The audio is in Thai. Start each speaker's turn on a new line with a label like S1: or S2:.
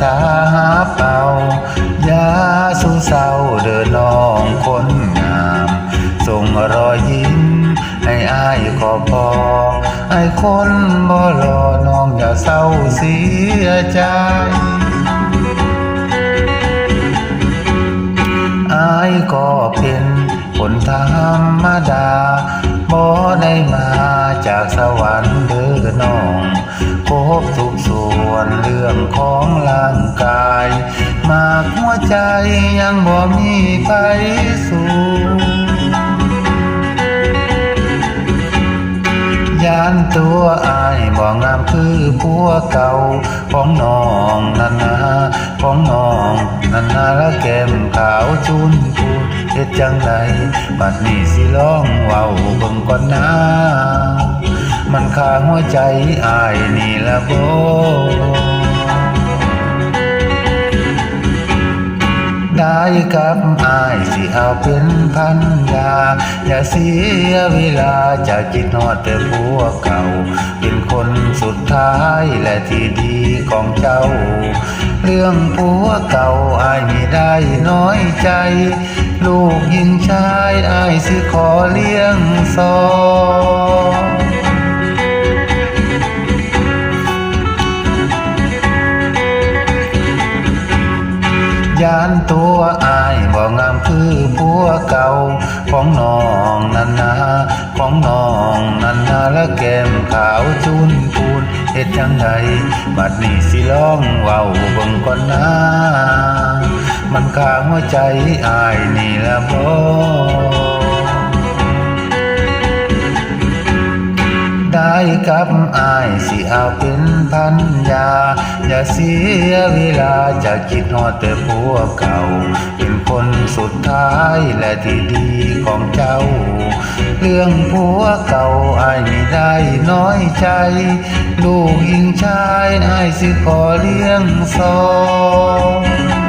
S1: สาหาเป่ายาสูเศร้าเดินน้องคนงาม ส่งรอยยิ้มให้อายขอพอไอ้คนบ่รอน้องอย่าเศร้าเสียใจอายก็เป็นคนธรรมดาบ่ได้มาจากสวรรค์ บทุกส่วนเรื่องของร่างกาย มากหัวใจยังบ่มีไปสู่ยานตัวอายบ่งามคือผัวเก่าของน้องนันนาของน้องนันนาละแก้มขาวจุนพูนเฮ็ดจังไดบัดนี้สิร้องเว้าเบิ่งก่อนนะ มันขาหัวใจอายนี่ละโบได้กับอายสิเอาเป็นพันยา อย่าเสียเวลาจะคิดนอดแต่ผัวเก่า เป็นคนสุดท้ายและที่ดีของเจ้า เรื่องผัวเก่าอายไม่ได้น้อยใจ ลูกยิงชายอายสิขอเลี้ยงสอง ยานตัวอายบ่งามคือผัวเก่าของน้องนันนาของน้องนันนาและแก้มขาวจุนปูนเฮ็ดจังไดบัดนี้สิล้องเว้าเบิ่งก่อนนะมันข้าหัวใจอายนี่ละบ่ กับอายสิเอาเป็นพันยา อย่าเสียเวลาจะคิดฮอดแต่ผัวเก่า เป็นคนสุดท้ายและที่ดีของเจ้า เรื่องผัวเก่าอายไม่ได้น้อยใจ ลูกยิงชายอายสิขอเลี้ยงสอง